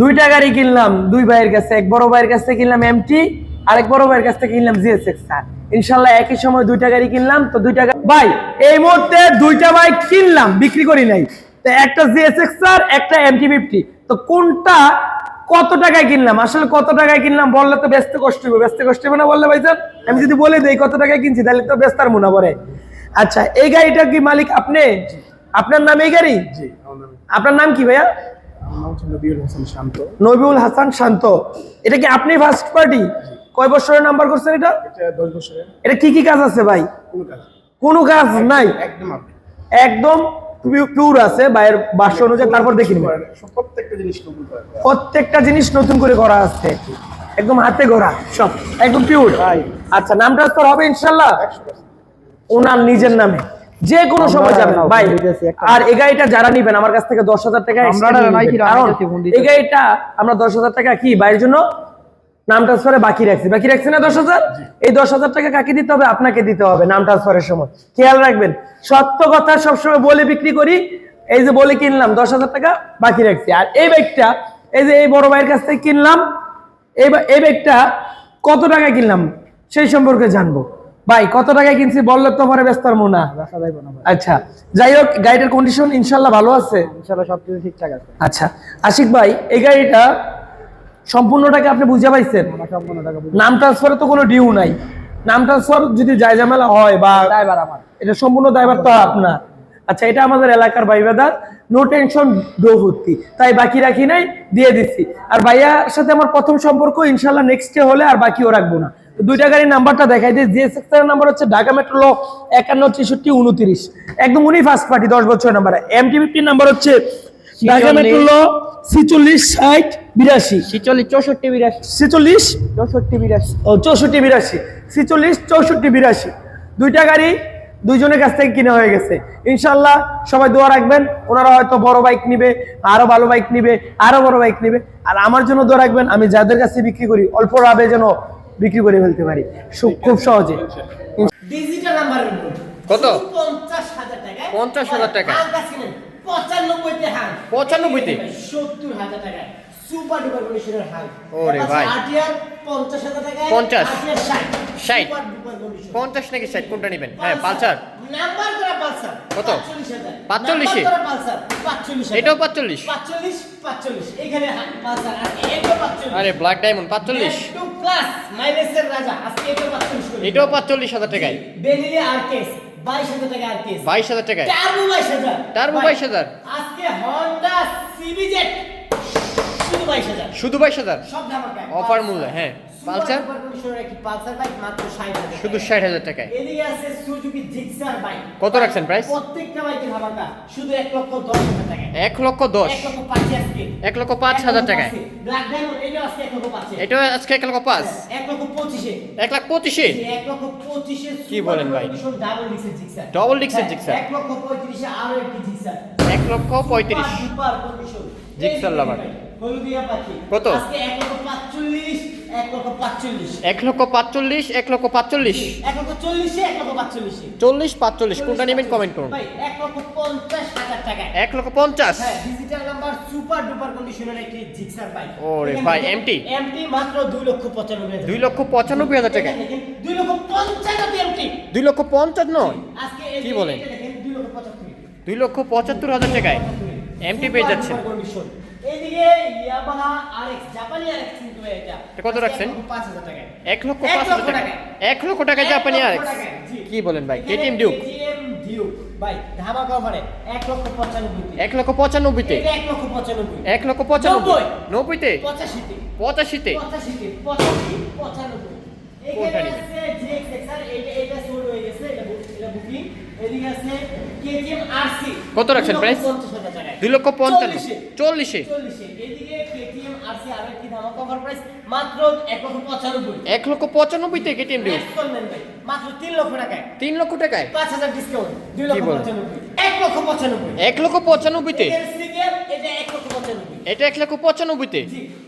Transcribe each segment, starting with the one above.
দুইটা গাড়ি কিনলাম, দুই ভাইয়ের কাছে, এক বড় ভাইয়ের কাছে কিনলাম এমটি আরেক বড় ভাইয়ের কাছ থেকে কিনলাম জিএসএক্স আর ইনশাল্লাহ একই সময় দুইটা গাড়ি কিনলাম, তো দুইটা ভাই, এই মুহূর্তে দুইটা বাইক কিনলাম, বিক্রি করি নাই। তো একটা জিএসএক্স আর একটা এমটি ফিফটি তো কোনটা, কত টাকায় কিনলাম? আসলে কত টাকায় কিনলাম বললে তো ব্যস্ত কষ্ট হবে ব্যস্ত কষ্ট হবে না বললে ভাই ভাইজান আমি যদি বলে দিই কত টাকায় কিনছি, তাহলে তো ব্যস্তার মনে পড়ে আচ্ছা এই গাড়িটা কি মালিক আপনি? আপনার নাম এই গাড়ি? আপনার নাম কি ভাইয়া? নাম হচ্ছে নবিউল হোসেন শান্ত। নবিউল হাসান শান্ত। এটা কি আপনি ফার্স্ট পার্টি কয় বছরের নাম্বার করছেন এটা? এটা দশ বছরের। এটা কি কি কাজ আছে ভাই? কোনো কাজ। নাই? একদম আপনি। একদম পিওর আছে অনুযায়ী তারপর দেখি প্রত্যেকটা জিনিস নতুন করে প্রত্যেকটা জিনিস নতুন করে করা আছে। একদম হাতে গড়া সব একদম পিওর আচ্ছা নামটা ট্রান্সফার হবে ইনশাল্লাহ। ওনার নিজের নামে। যে কোনো সময় যাবেন। ভাই আর এই গাড়িটা যারা নিবেন আমার কাছ থেকে দশ হাজার টাকা। কারণ এই গাড়িটা আমরা দশ হাজার টাকা কি বাইরের জন্য নাম ট্রান্সফারে বাকি রাখছি। বাকি রাখছি না দশ হাজার? এই দশ হাজার টাকা কাকে দিতে হবে? আপনাকে দিতে হবে নাম ট্রান্সফারের সময়। খেয়াল রাখবেন সত্য কথা সবসময় বলে বিক্রি করি এই যে বলে কিনলাম দশ হাজার টাকা বাকি রাখছি। আর এই বাইকটা এই যে এই বড় ভাইয়ের কাছ থেকে কিনলাম এই ব্যাগটা কত টাকা কিনলাম সেই সম্পর্কে জানব। ভাই কত টাকায় কিনছি বললে তো পরে ব্যস্ত পারব না আচ্ছা যাই হোক গাড়িটার কন্ডিশন ইনশাল্লাহ ভালো আছে? ইনশাআল্লাহ সবকিছু ঠিকঠাক আছে। আচ্ছা আশিক ভাই এই গাড়িটা সম্পূর্ণ টাকা আপনি বুঝে পাইছেন? নাম ট্রান্সফারে তো কোনো ডিউ নাই। নাম ট্রান্সফার যদি যায় ঝামেলা হয় বা ড্রাইভার আমার। এটা সম্পূর্ণ দায়ভার তো আপনার। আচ্ছা এটা আমাদের এলাকার ভাই বেদার নো টেনশন ডো ভর্তি। তাই বাকি রাখি নাই দিয়ে দিচ্ছি আর ভাইয়ার সাথে আমার প্রথম সম্পর্ক ইনশাল্লাহ নেক্সট ডে হলে আর বাকিও রাখব না। দুইটা গাড়ির নাম্বারটা দেখাই দিই। যে সেক্টরের নাম্বার হচ্ছে ঢাকা মেট্রো একান্ন ছেষট্টি উনত্রিশ। একদম উনি ফার্স্ট পার্টি দশ বছর নাম্বার এমটি ফিফটির নাম্বার হচ্ছে ঢাকা মেট্রো ছিচল্লিশ ষাট বিরাশি। ছিচল্লিশ চৌষট্টি বিরাশি। ছেচল্লিশ চৌষট্টি বিরাশি। ও চৌষট্টি বিরাশি। ছিচল্লিশ চৌষট্টি বিরাশি। দুইটা গাড়ি দুইজনের কাছ থেকে কিনে হয়ে গেছে। ইনশাল্লাহ সবাই দোয়া রাখবেন। ওনারা হয়তো বড় বাইক নিবে আরও ভালো বাইক নিবে আরও বড় বাইক নিবে। আর আমার জন্য দোয়া রাখবেন আমি যাদের কাছে বিক্রি করি অল্প রাবে যেন বিক্রি করে ফেলতে পারি। খুব সহজে। ডিজিটাল নাম্বার কত? পঞ্চাশ হাজার টাকা। 50,000 টাকা। পঁচানব্বইতে হাল 95 তে? সত্তর হাজার টাকা। সুপার ডুপার কন্ডিশনের হাল ওরে ভাই। আটিয়ার পঞ্চাশ হাজার টাকা। 50 আটিয়ার ষাট। 60 সুপার ডুপার কন্ডিশন পঞ্চাশ নাকি ষাট? কোনটা নেবেন? হ্যাঁ পালসার। নাম্বার করা পালসার। কত? 45,000 45 নাম্বার করা পালসার। 45,000 এটাও পাঁচচল্লিশ। 45 45 এখানে পালসার। আর এটাও 45 আরে ব্ল্যাক ডায়মন্ড পাঁচচল্লিশ। প্লাস মাইনাসের রাজা আজকে এটাও 45 করে এটাও পাঁচচল্লিশ হাজার টাকায়। বেনিলি আরকেস 22000 টাকা আরকেস বাইশ হাজার টাকায়। টার্বো 22000 টার্বো ভাই, 22,000 আজকে হন্ডা সিবিজেড শুধু 22000 শুধু বাইশ হাজার? সব অফার মূল্য হ্যাঁ। পালসার? পালসার বাইক মাত্র 60000 শুধু ষাট হাজার টাকায় এদিকে আছে সুজুকি জিক্সার বাইক কত রাখছেন প্রাইস প্রত্যেকটা শুধু 1 লক্ষ 10 হাজার টাকা এক লক্ষ দশ 1 লক্ষ 5 আজকে এক লক্ষ পাঁচ হাজার টাকায় ব্ল্যাক ডায়মন্ড এটা আজকে 1 লক্ষ 5 এটাও আজকে এক লক্ষ পাঁচ 1 লক্ষ 25 এ এক লাখ পঁচিশে লক্ষ 25 এ কি বলেন ভাই? ডাবল ডিক্সের জিক্সার। এক লক্ষ 35 এ আরও একটি জিক্সার লক্ষ পঁয়ত্রিশ সুপার কন্ডিশন জিক্সার লাভার। হলুদিয়া পাখি কত? আজকে 1 লক্ষ 45 1 লক্ষ 45 এক লক্ষ পাঁচচল্লিশ। এক লক্ষ পাঁচচল্লিশ 1 লক্ষ 40 এ 1 লক্ষ 45 চল্লিশ পাঁচচল্লিশ। কোনটা নেবেন কমেন্ট করুন। 1 লক্ষ 50 হাজার টাকা এক লক্ষ পঞ্চাশ। ডিজিটাল নাম্বার সুপার ডুপার কন্ডিশনের একটি জিক্সার বাইক ওরে ভাই, MT? এমটি মাত্র 2 লক্ষ 95 হাজার দুই লক্ষ পঁচানব্বই হাজার দেখেন, 2 লক্ষ 55 এমটি দুই লক্ষ পঞ্চাশ নয়? কি বলেন? এটা দেখেন 2 লক্ষ 75 দুই লক্ষ পঁচাত্তর হাজার টাকায়। এমটি পেয়ে যাচ্ছেন। এইদিকে ইয়ামাহা আরএক্স জাপানি আরএক্স কিন্তু এটা। এটা কত রাখছেন? 5000 টাকা এক লক্ষ টাকা লক্ষ টাকা জাপানি আর কি বলেন ভাই? কেটিএম ডিউক কেটিএম ডিউক ভাই ধামাকা অফারে 1 লক্ষ 95 এক লক্ষ পঁচানব্বইতে? এটা 1 লক্ষ 95 এক লক্ষ পঁচানব্বই? নব্বই। নব্বইতে? 85 তে পঁচাশিতে 85 তে 85 95 এখানে? আছে জিএক্স এটা এটা সোল্ড হয়ে গেছে এটা এটা বুকিং এদিকে আছে কেটিএম আরসি কত রাখছেন প্রাইস দুই লক্ষ পঞ্চান্ন। চল্লিশে। চল্লিশে? এদিকে কেটিএম আরসি আরেকটি ধামাকা অফার প্রাইস মাত্র 1 লক্ষ 95 এক লক্ষ কেটিএম মাত্র 3 লক্ষ টাকায়। তিন লক্ষ টাকায়? 5000 ডিসকাউন্ট 2 কি লক্ষ পঁচানব্বই। 95 1 লক্ষ 95 এক লক্ষ পঁচানব্বই সিগেল এটা 1 লক্ষ 95 এটা এক লক্ষ পঁচানব্বইতে?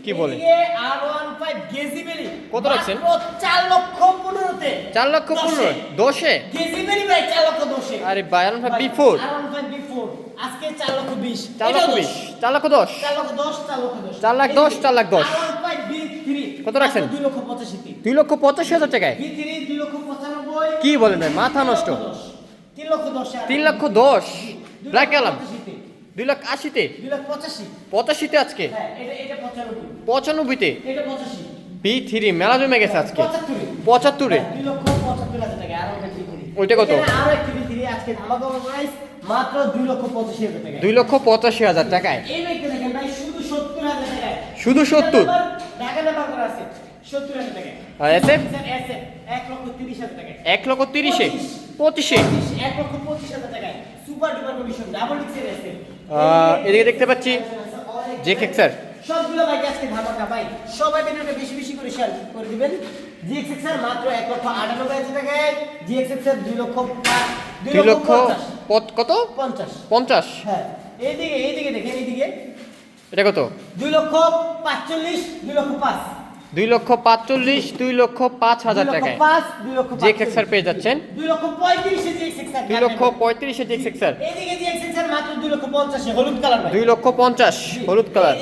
কি বলেন এদিকে R15 গেজিবেলি কত রাখছেন? 4 লক্ষ 15 তে চার লক্ষ পনেরো? দশে? গেজিবেলি ভাই 4 লক্ষ 10 আরে ভাই B four R15 B4 phone আজকে চার লক্ষ বিশ। চার লক্ষ বিশ। চার লক্ষ দশ। চার লক্ষ দশ চার চার লাখ দশ, চার লাখ দশ। কত রাখছেন? দুই লক্ষ পঁচাশি হাজার টাকায়? কি বলেন ভাই মাথা নষ্ট। তিন লক্ষ দশ। ব্ল্যাক অ্যালাম দুই লাখ আশিতে? পঁচাশিতে আজকে? হ্যাঁ পঁচানব্বইতে? বি থ্রি মেলা জমে গেছে আজকে। পঁচাত্তরে। থ্রি ওইটা কত? দুই লক্ষ পঁচাশি হাজার টাকায়। শুধু সত্তর হাজার টাকায়। শুধু 70? ঢাকা নাম্বার করা আছে সত্তর হাজার টাকায়। আর SF? SF, এক লক্ষ তিরিশ পঁচিশে। এক লক্ষ পঁচিশ হাজার টাকায়। সুপার ডুপার কমিশন ডাবল ডিক্সের এদিকে দেখতে পাচ্ছি JX স্যার। সবগুলো বাইক আজকে ধামাকা ভাই। সবাই ভিডিওটা বেশি বেশি করে শেয়ার করে দিবেন। জিএক্সএক্স এর মাত্র এক লক্ষ আটানব্বই হাজার টাকায় জিএক্সএক্স এর দুই লক্ষ দুই লক্ষ। পত- কত? পঞ্চাশ। পঞ্চাশ? হ্যাঁ। এইদিকে এইদিকে দেখেন এইদিকে। এটা কত? দুই লক্ষ পাঁচচল্লিশ দুই লক্ষ পাঁচ। দুই লক্ষ পাঁচচল্লিশ দুই লক্ষ পাঁচ হাজার টাকায়। যে এক্সার পেয়ে যাচ্ছেন। দুই লক্ষ পঁয়ত্রিশে জিএক্সএক্স এর দুই লক্ষ পঁয়ত্রিশে যে মাত্র দুই লক্ষ পঞ্চাশে হলুদ কালার দুই লক্ষ পঞ্চাশ হলুদ কালার।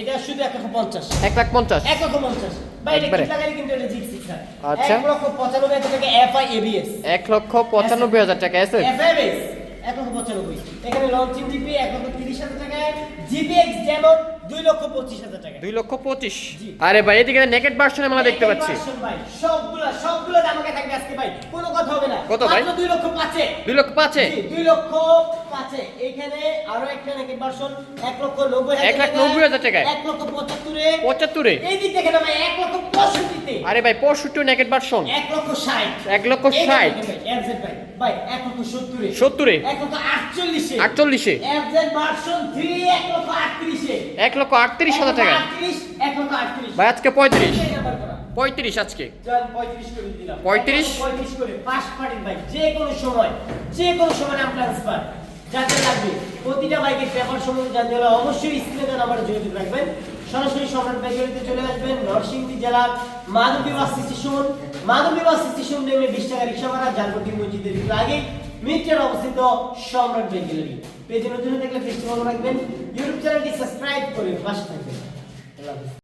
এটা শুধু এক লক্ষ পঞ্চাশ। এক লাখ পঞ্চাশ। এক লক্ষ আচ্ছা। এক লক্ষ পঁচানব্বই হাজার টাকা এফআই এবিএস এক লক্ষ পঁচানব্বই হাজার টাকা আছে। এক লক্ষ পঁচানব্বই। এখানে লঞ্চিং জিপি এক লক্ষ তিরিশ হাজার টাকায় জিপিএক্স যেমন দুই লক্ষ পঁচিশ হাজার টাকা। দুই লক্ষ পঁচিশ। আরে ভাই এদিকে নেকেট ভার্সনে আমরা দেখতে পাচ্ছি। সবগুলো দামাকে থাকবে আজকে ভাই। কোনো কথা হবে না। কত ভাই? দুই লক্ষ পাঁচে। দুই লক্ষ পাঁচে? দুই লক্ষ পাঁচে। এখানে আরও একটা নাকি ভার্সন এক লক্ষ নব্বই এক লাখ নব্বই হাজার টাকায়। এক লক্ষ পঁচাত্তরে পঁচাত্তরে এই দিক থেকে না ভাই এক লক্ষ পঁয়ষট্টিতে আরে ভাই পঁয়ষট্টি নেকেট ভার্সন এক লক্ষ ষাট এক লক্ষ ষাট এফজেড ভাই ভাই এক লক্ষ সত্তরে সত্তরে এক লক্ষ আটচল্লিশে আটচল্লিশে এফজেড ভার্সন থ্রি এক লক্ষ আটত্রিশে এক লক্ষ আটত্রিশ হাজার লক্ষ আটত্রিশ ভাই আজকে পঁয়ত্রিশ এই নাম্বার করা। পঁয়ত্রিশ আজকে 35 করে 35? 35 পার্টি বাইক যে কোনো সময় যে কোনো সময় নাম ট্রান্সফার যাতে লাগবে। প্রতিটা বাইকের পেপার সম্বন্ধে জানতে হলে অবশ্যই স্ক্রিনে নাম্বারে যোগাযোগ রাখবেন। সরাসরি সম্রাট বাইকারিতে চলে আসবেন নরসিংদী জেলার মাধবী বাস স্টেশন। মাধবী বাস স্টেশন নেমে বিশ টাকা রিক্সা ভাড়া জালপটি মসজিদের একটু আগে মিত্রের অবস্থিত সম্রাট বাইকারি পেজে নতুন দেখলে পেজটি ভালো রাখবেন। ইউটিউব চ্যানেলটি সাবস্ক্রাইব করে পাশে থাকবেন।